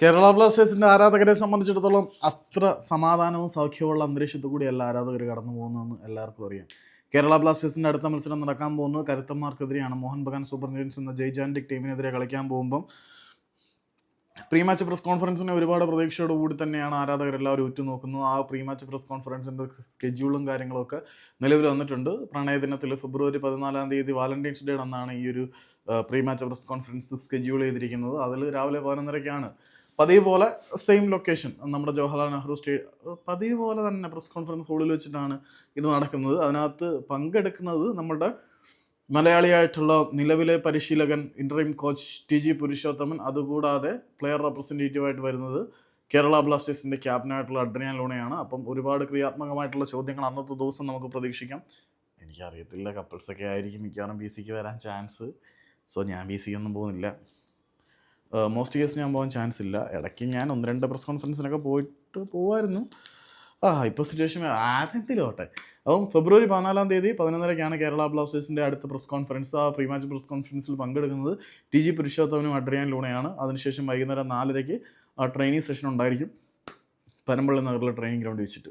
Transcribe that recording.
കേരള ബ്ലാസ്റ്റേഴ്സിന്റെ ആരാധകരെ സംബന്ധിച്ചിടത്തോളം അത്ര സമാധാനവും സൗഖ്യമുള്ള അന്തരീക്ഷത്തിൽ കൂടിയല്ല ആരാധകർ കടന്നു പോകുന്നതെന്ന് എല്ലാവർക്കും അറിയാം. കേരള ബ്ലാസ്റ്റേഴ്സിന്റെ അടുത്ത മത്സരം നടക്കാൻ പോകുന്നത് കരുത്തന്മാർക്കെതിരെയാണ്. മോഹൻ ബഗാൻ സൂപ്പർ ജയൻസ് എന്ന ജയ്ജാന്റിക് ടീമിനെതിരെ കളിക്കാൻ പോകുമ്പം പ്രീ മാച്ച് പ്രസ് കോൺഫറൻസിനെ ഒരുപാട് പ്രതീക്ഷയോട് കൂടി തന്നെയാണ് ആരാധകർ എല്ലാവരും ഉറ്റുനോക്കുന്നത്. ആ പ്രീ മാച്ച് പ്രസ് കോൺഫറൻസിന്റെ സ്കെഡ്യൂളും കാര്യങ്ങളൊക്കെ നിലവിൽ വന്നിട്ടുണ്ട്. പ്രണയ ദിനത്തിൽ ഫെബ്രുവരി പതിനാലാം തീയതി വാലന്റൈൻസ് ഡേ എന്നാണ് ഈ ഒരു pre match press conference schedule ചെയ്തിരിക്കുന്നത്. അതിൽ രാവിലെ പതിനൊന്നരയ്ക്കാണ് പതിവ് പോലെ സെയിം ലൊക്കേഷൻ നമ്മുടെ ജവഹർലാൽ നെഹ്റു സ്റ്റേ പതിവ് പോലെ തന്നെ പ്രസ് കോൺഫറൻസ് ഹാളിൽ വെച്ചിട്ടാണ് ഇത് നടക്കുന്നത്. അതിനകത്ത് പങ്കെടുക്കുന്നത് നമ്മുടെ മലയാളിയായിട്ടുള്ള നിലവിലെ പരിശീലകൻ interim coach T G Purushothaman. അതുകൂടാതെ പ്ലെയർ റെപ്രസെന്റേറ്റീവായിട്ട് വരുന്നത് കേരള ബ്ലാസ്റ്റേഴ്സിന്റെ ക്യാപ്റ്റനായിട്ടുള്ള അഡ്രിയാൻ ലോണയാണ്. അപ്പം ഒരുപാട് ക്രിയാത്മകമായിട്ടുള്ള ചോദ്യങ്ങൾ അന്നത്തെ ദിവസം നമുക്ക് പ്രതീക്ഷിക്കാം. എനിക്കറിയത്തില്ല കപ്പിൾസൊക്കെ ആയിരിക്കും മിക്കവാറും ബി സിക്ക് വരാൻ ചാൻസ് സോ ഞാൻ ബി സിക്ക് ഒന്നും പോകുന്നില്ല. മോസ്റ്റ് കേസ് ഞാൻ പോകാൻ ചാൻസ് ഇല്ല. ഇടയ്ക്ക് ഞാൻ ഒന്ന് രണ്ട് പ്രസ് കോൺഫറൻസിനൊക്കെ പോയിട്ട് പോകുമായിരുന്നു ആ ഇപ്പോൾ സിറ്റുവേഷൻ ആരെങ്കിലും ഓട്ടെ. അപ്പം ഫെബ്രുവരി പതിനാലാം തീയതി പതിനൊന്നരയ്ക്കാണ് കേരള ബ്ലാസ്റ്റേഴ്സിന്റെ അടുത്ത പ്രസ് കോൺഫറൻസ് ആ പ്രീ മാച്ച് പ്രസ് കോൺഫറൻസിൽ പങ്കെടുക്കുന്നത് ടി ജി പുരുഷോത്തമനും അഡ്രിയാൻ ലൂണയാണ്. അതിനുശേഷം വൈകുന്നേരം നാലരയ്ക്ക് ട്രെയിനിങ് സെഷൻ ഉണ്ടായിരിക്കും. പനമ്പള്ളി നഗറിലെ ട്രെയിനിങ് ഗ്രൗണ്ട് വെച്ചിട്ട്.